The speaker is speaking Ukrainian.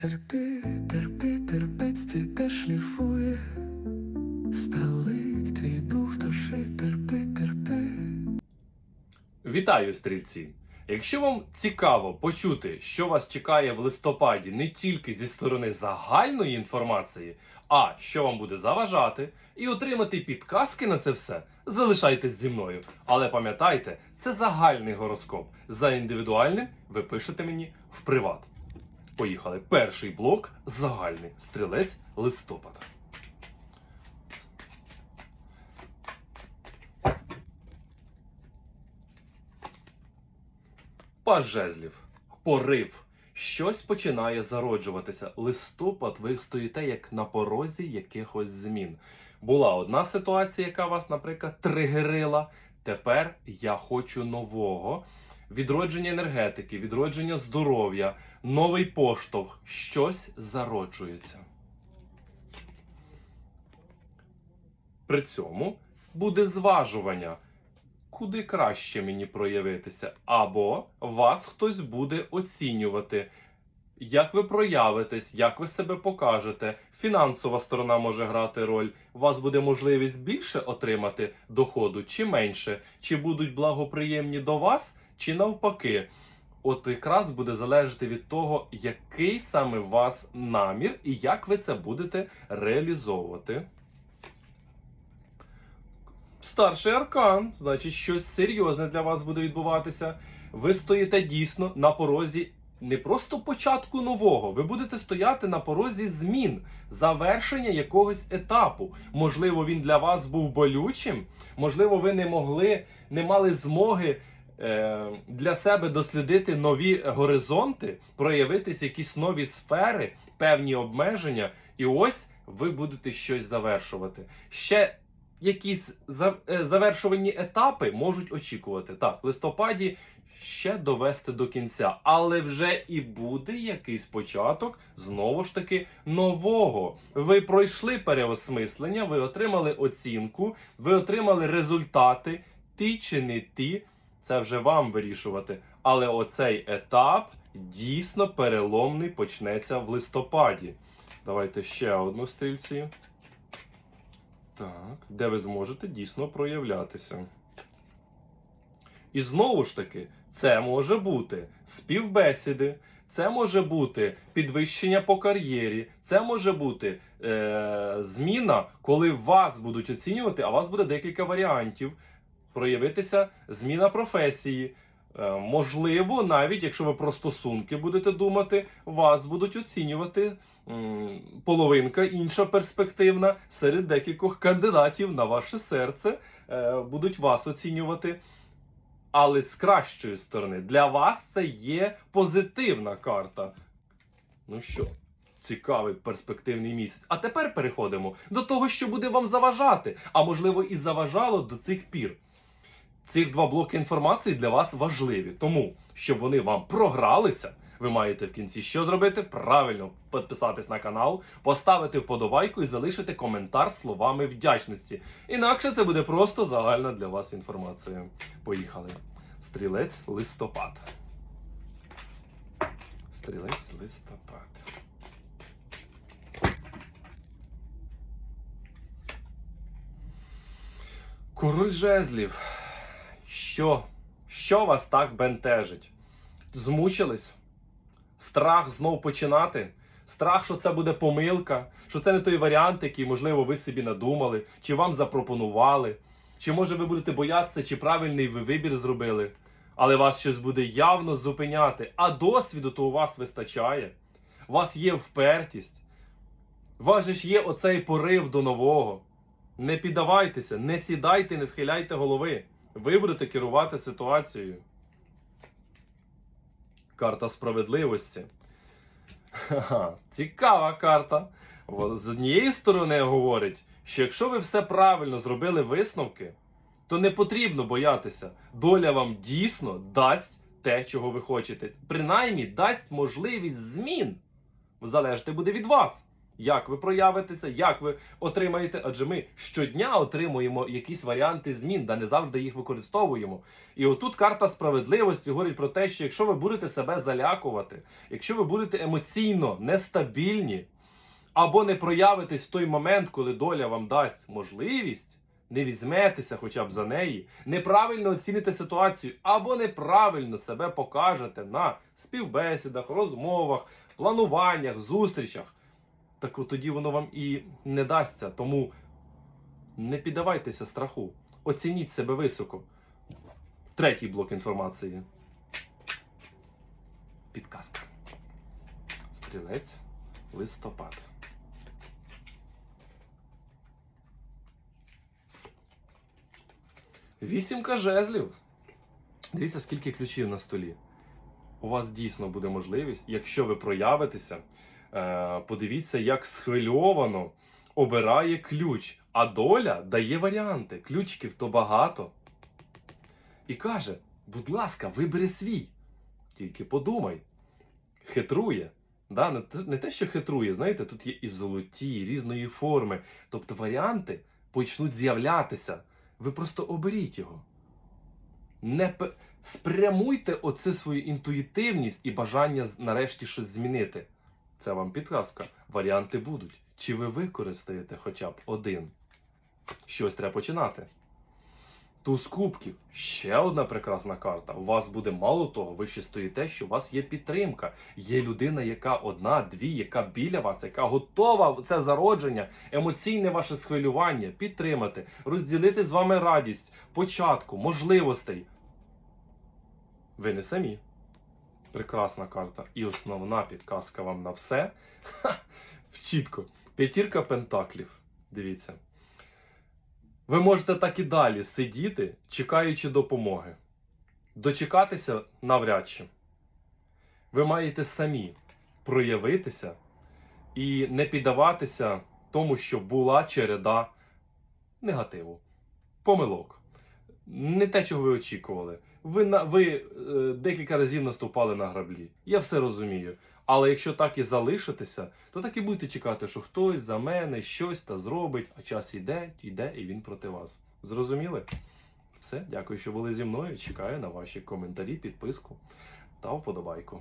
Терпи, терпи, терпець тебе шліфує, сталить твій дух душі, терпи, терпи. Вітаю, стрільці! Якщо вам цікаво почути, що вас чекає в листопаді не тільки зі сторони загальної інформації, а що вам буде заважати, і отримати підказки на це все, залишайтесь зі мною. Але пам'ятайте, це загальний гороскоп. За індивідуальним ви пишете мені в приват. Поїхали. Перший блок загальний стрілець листопад. Паж жезлів. Порив. Щось починає зароджуватися. Листопад, ви стоїте як на порозі якихось змін. Була одна ситуація, яка вас, наприклад, тригерила. Тепер я хочу нового. Відродження енергетики, відродження здоров'я, новий поштовх. Щось зароджується. При цьому буде зважування куди краще мені проявитися, або вас хтось буде оцінювати, як ви проявитесь, як ви себе покажете. Фінансова сторона може грати роль. У вас буде можливість більше отримати доходу чи менше, чи будуть благоприємні до вас, чи навпаки. От якраз буде залежати від того, який саме у вас намір і як ви це будете реалізовувати. Старший аркан, значить, щось серйозне для вас буде відбуватися. Ви стоїте дійсно на порозі не просто початку нового, ви будете стояти на порозі змін, завершення якогось етапу. Можливо, він для вас був болючим, можливо, ви не могли, не мали змоги. Е, Для себе дослідити нові горизонти, проявитись якісь нові сфери, певні обмеження, і ось ви будете щось завершувати. Ще якісь е, завершувальні етапи можуть очікувати. Так, в листопаді ще довести до кінця, але вже і буде якийсь початок знову ж таки нового. Ви пройшли переосмислення, ви отримали оцінку, ви отримали результати, ті чи не ті. Це вже вам вирішувати. Але оцей етап дійсно переломний почнеться в листопаді. Давайте ще одну стрільці. Так, де ви зможете дійсно проявлятися. І знову ж таки, це може бути співбесіди, це може бути підвищення по кар'єрі, це може бути е, зміна, коли вас будуть оцінювати, а у вас буде декілька варіантів. Проявитися зміна професії. Е, можливо, навіть якщо ви про стосунки будете думати, вас будуть оцінювати половинка інша перспективна серед декількох кандидатів на ваше серце е, будуть вас оцінювати. Але з кращої сторони, для вас це є позитивна карта. Ну що, цікавий перспективний місяць. А тепер переходимо до того, що буде вам заважати, а можливо і заважало до цих пір. Цих два блоки інформації для вас важливі, тому щоб вони вам програлися, ви маєте в кінці що зробити? Правильно підписатись на канал, поставити вподобайку і залишити коментар словами вдячності. Інакше це буде просто загальна для вас інформація. Поїхали. Стрілець листопад. Стрілець листопад. Король жезлів. Що? Що вас так бентежить? Змучились? Страх знов починати? Страх, що це буде помилка, що це не той варіант, який, можливо, ви собі надумали, чи вам запропонували, чи може ви будете боятися, чи правильний ви вибір зробили, але вас щось буде явно зупиняти, а досвіду то у вас вистачає. У вас є впертість. У вас же ж є оцей порив до нового. Не піддавайтеся, не сідайте, не схиляйте голови. Ви будете керувати ситуацією. Карта справедливості. Ха-ха, Цікава карта. З однієї сторони говорить, що якщо ви все правильно зробили висновки, то не потрібно боятися. Доля вам дійсно дасть те, чого ви хочете. Принаймні дасть можливість змін. Залежати буде від вас. Як ви проявитеся, як ви отримаєте? Адже ми щодня отримуємо якісь варіанти змін, да не завжди їх використовуємо. І отут карта справедливості говорить про те, що якщо ви будете себе залякувати, якщо ви будете емоційно нестабільні, або не проявитесь в той момент, коли доля вам дасть можливість, не візьметеся хоча б за неї, неправильно оціните ситуацію, або неправильно себе покажете на співбесідах, розмовах, плануваннях, зустрічах, так от тоді воно вам і не дасться. Тому не піддавайтеся страху, оцініть себе високо. Третій блок інформації. Підказка. Стрілець. Листопад. Вісімка жезлів. Дивіться, скільки ключів на столі. У вас дійсно буде можливість, якщо ви проявитеся, подивіться, як схвильовано обирає ключ. А доля дає варіанти. Ключиків то багато. І каже: будь ласка, вибери свій. Тільки подумай. Хитрує. Да? Не, те, не те, що хитрує, знаєте, тут є і золоті, і різної форми. Тобто варіанти почнуть з'являтися. Ви просто оберіть його. Не пе- спрямуйте оце свою інтуїтивність і бажання нарешті щось змінити. Це вам підказка. Варіанти будуть. Чи ви використаєте хоча б один? Щось треба починати. Туз кубків ще одна прекрасна карта. У вас буде мало того, ви ще стоїте, що у вас є підтримка. Є людина, яка одна, дві, яка біля вас, яка готова це зародження, емоційне ваше схвилювання підтримати, розділити з вами радість, початку, можливостей. Ви не самі. Прекрасна карта. І основна підказка вам на все. Ха, чітко. П'ятірка пентаклів. Дивіться. Ви можете так і далі сидіти, чекаючи допомоги. Дочекатися навряд чи. Ви маєте самі проявитися і не піддаватися тому, що була череда негативу, помилок. Не те, чого ви очікували. Ви, на, ви е, декілька разів наступали на граблі. Я все розумію. Але якщо так і залишитеся, то так і будете чекати, що хтось за мене щось та зробить, а час іде, йде, і він проти вас. Зрозуміли? Все, дякую, що були зі мною. Чекаю на ваші коментарі, підписку та вподобайку.